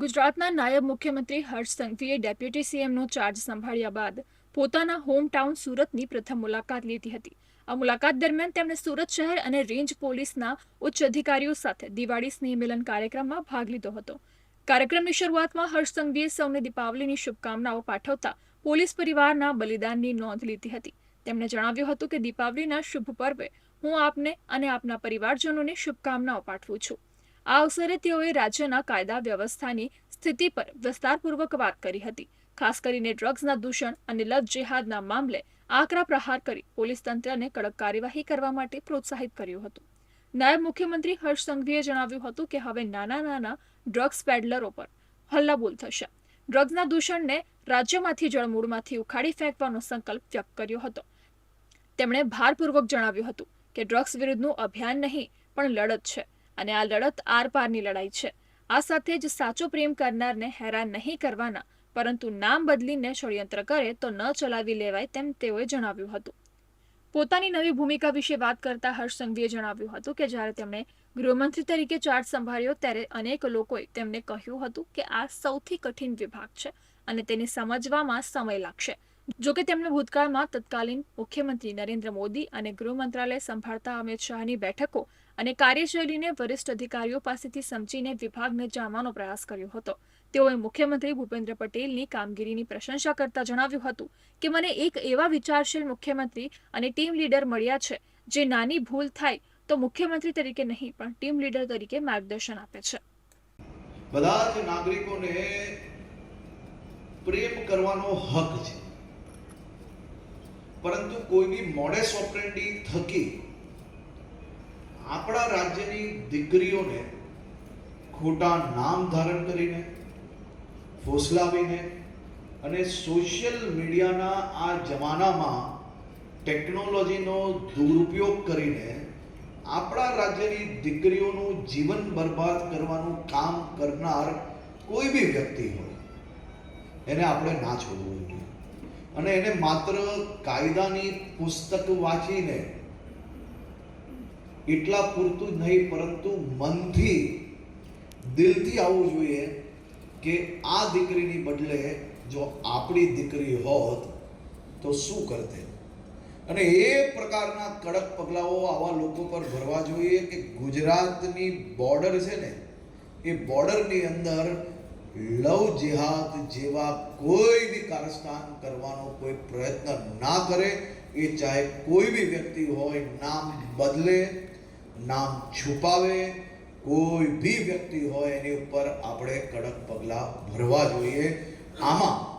ગુજરાતના નાયબ મુખ્યમંત્રી હર્ષ સંઘવીએ ડેપ્યુટી સીએમનો ચાર્જ સંભાળ્યા બાદ પોતાના હોમ ટાઉન સુરતની પ્રથમ મુલાકાત લીધી હતી. આ મુલાકાત દરમિયાન તેમણે સુરત શહેર અને રેન્જ પોલીસના ઉચ્ચ અધિકારીઓ સાથે દિવાળી સ્નેહ મિલન કાર્યક્રમમાં ભાગ લીધો હતો. કાર્યક્રમની શરૂઆતમાં હર્ષ સંઘવીએ સૌને દીપાવલીની શુભકામનાઓ પાઠવતા પોલીસ પરિવારના બલિદાનની નોંધ લીધી હતી. તેમણે જણાવ્યું હતું કે દીપાવલીના શુભ પર્વે હું આપને અને આપના પરિવારજનોને શુભકામનાઓ પાઠવું છું. આ અવસરે તેઓએ રાજ્યના કાયદા વ્યવસ્થાની સ્થિતિ પર વિસ્તારપૂર્વક વાત કરી હતી. ખાસ કરીને ડ્રગ્સના દૂષણ અને લવ જેહાદના મામલે આકરા પ્રહાર કરી પોલીસ તંત્રને કડક કાર્યવાહી કરવા માટે પ્રોત્સાહિત કર્યું હતું. નાયબ મુખ્યમંત્રી હર્ષ સંઘવીએ જણાવ્યું હતું કે હવે નાના નાના ડ્રગ્સ પેડલરો પર હલ્લાબોલ થશે. ડ્રગ્સના દૂષણને રાજ્યમાંથી જળમૂળમાંથી ઉખાડી ફેંકવાનો સંકલ્પ વ્યક્ત કર્યો હતો. તેમણે ભારપૂર્વક જણાવ્યું હતું કે ડ્રગ્સ વિરુદ્ધનું અભિયાન નહીં, પણ લડત છે. અને આ લડત આરપારની લડાઈ છે. આ સાથે જ સાચો પ્રેમ કરનારને હેરાન નહીં કરવાના, પરંતુ નામ બદલીને ષડયંત્ર કરે તો ન ચલાવી લેવાય તેમ તેઓએ જણાવ્યું હતું. પોતાની નવી ભૂમિકા વિશે વાત કરતા હર્ષ સંઘવીએ જણાવ્યું હતું કે જ્યારે તેમણે ગૃહમંત્રી તરીકે ચાર્જ સંભાળ્યો ત્યારે અનેક લોકોએ તેમને કહ્યું હતું કે આ સૌથી કઠિન વિભાગ છે અને તેને સમજવામાં સમય લાગશે. જોકે તેમણે ભૂતકાળમાં તત્કાલીન મુખ્યમંત્રી નરેન્દ્ર મોદી અને ગૃહ મંત્રાલય સંભાળતા અમિત શાહની બેઠકો અને કાર્યશૈલીને વરિષ્ઠ અધિકારીઓ પાસેથી સમજીને વિભાગને જાણવાનો પ્રયાસ કર્યો હતો. તેઓએ મુખ્યમંત્રી ભૂપેન્દ્ર પટેલની કામગીરીની પ્રશંસા કરતા જણાવ્યું હતું કે, મને એક એવા વિચારશીલ મુખ્યમંત્રી અને ટીમ લીડર મળ્યા છે, જે નાની ભૂલ થાય તો મુખ્યમંત્રી તરીકે નહીં, પણ ટીમ લીડર તરીકે માર્ગદર્શન આપે છે. બધા જ નાગરિકોને પ્રેમ કરવાનો હક છે. પરંતુ કોઈ બી મોડેસ ઓપરેન્ડી થકી આપણા રાજ્યની દીકરીઓને ખોટા નામ ધારણ કરીને, ફોસલાવીને અને સોશિયલ મીડિયાના આ જમાનામાં ટેકનોલોજીનો દુરુપયોગ કરીને આપણા રાજ્યની દીકરીઓનું જીવન બરબાદ કરવાનું કામ કરનાર કોઈ બી વ્યક્તિ હોય, એને આપણે ના છોડવું જોઈએ. અને એને માત્ર કાયદાની પુસ્તક વાંચીને એટલા પૂરતું જ નહીં, પરંતુ મનથી, દિલથી આવવું જોઈએ કે આ દીકરીની બદલે જો આપણી દીકરી હોત તો શું કરતે? અને એ પ્રકારના કડક પગલાઓ આવા લોકો પર ભરવા જોઈએ કે ગુજરાતની બોર્ડર છે ને, એ બોર્ડરની અંદર લવ જિહાદ જેવા કોઈ બી કારસ્તાન કરવાનો કોઈ પ્રયત્ન ના કરે, એ ચાહે કોઈ બી વ્યક્તિ હોય, નામ બદલે, નામ છુપાવે, કોઈ બી વ્યક્તિ હોય એની ઉપર આપણે કડક પગલાં ભરવા જોઈએ. આમાં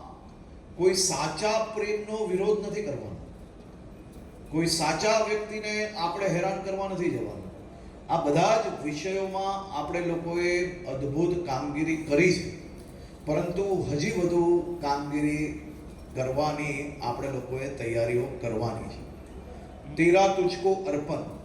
કોઈ સાચા પ્રેમનો વિરોધ નથી કરવાનો. કોઈ સાચા વ્યક્તિને આપણે હેરાન કરવા નથી જવાનું. આ બધા જ વિષયોમાં આપણે લોકોએ અદ્ભુત કામગીરી કરી છે. પરંતુ હજી વધુ કામગીરી કરવાની આપણે લોકોએ તૈયારીઓ કરવાની છે. તેરા તુચકો અર્પણ.